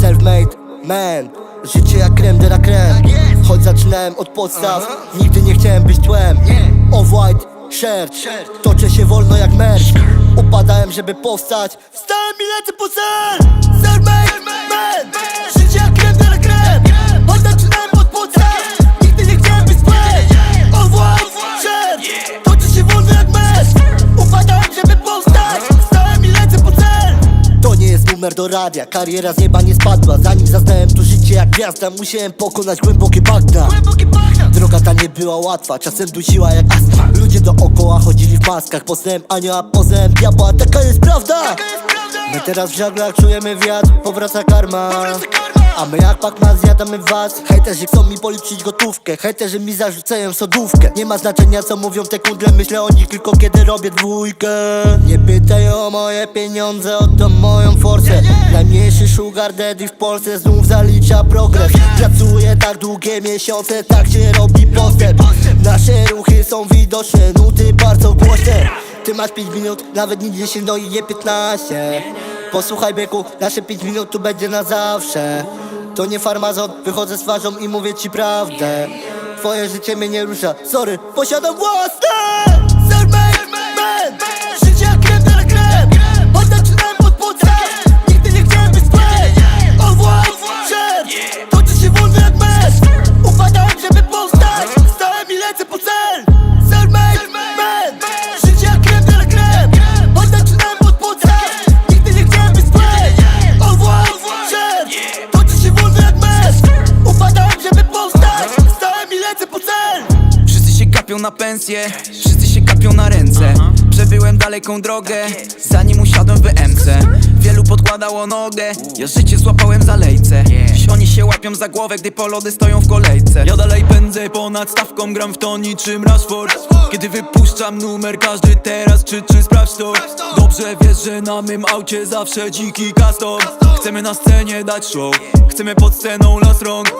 Self-made man. Życie jak krem de la creme. Choć zaczynałem od podstaw Nigdy nie chciałem być tłem. Off-white shirt. Toczę się wolno jak merch Upadałem żeby powstać. Wstałem i lecę po cel. Self-made man. Życie numer do radia, kariera z nieba nie spadła. Zanim zaznałem tu życie jak gwiazda Musiałem pokonać głębokie bagna Droga ta nie była łatwa, czasem dusiła jak astma. Ludzie dookoła chodzili w maskach Poznałem anioła, poznałem diabła, taka jest prawda. My teraz w żaglach czujemy wiatr, powraca karma. A my jak Pac-Man zjadamy was. Hejterzy chcą mi policzyć gotówkę. Hejterzy mi zarzucają sodówkę. Nie ma znaczenia co mówią te kundle. Myślę o nich tylko kiedy robię dwójkę. Nie pytaj o moje pieniądze Oddam moją forsę Najmniejszy sugar daddy w Polsce Znów zalicza progres. Pracuję tak długie miesiące Tak się robi postęp. Nasze ruchy są widoczne Nuty bardzo głośne. Ty masz 5 minut, nawet nie 10, no i nie 15 Posłuchaj byku, nasze 5 minut tu będzie na zawsze. To nie farmazon, wychodzę z twarzą i mówię ci prawdę. Twoje życie mnie nie rusza, sorry, posiadam własne Gapią na pensję, wszyscy się gapią na ręce. Przebyłem daleką drogę, zanim usiadłem w MC Wielu podkładało nogę, ja życie złapałem za lejce. Dziś oni się łapią za głowę, gdy po lody stoją w kolejce. Ja dalej pędzę ponad stawką, gram w to niczym Rashford. Kiedy wypuszczam numer, każdy teraz krzyczy sprawdź to. Dobrze wiesz, że na mym aucie zawsze dziki custom Chcemy na scenie dać show, chcemy pod sceną las rąk.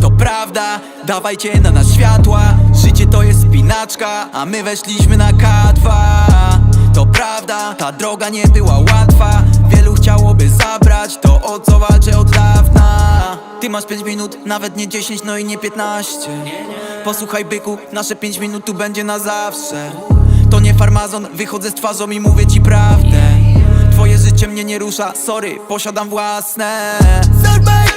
To prawda, dawajcie na nas światła to jest spinaczka, a my weszliśmy na K2 To prawda, ta droga nie była łatwa. Wielu chciałoby zabrać to, o co walczę od dawna. Ty masz 5 minut, nawet nie 10, no i nie 15 Posłuchaj byku, nasze 5 minut tu będzie na zawsze. To nie farmazon, wychodzę z twarzą i mówię ci prawdę. Twoje życie mnie nie rusza, sorry, posiadam własne. Self-made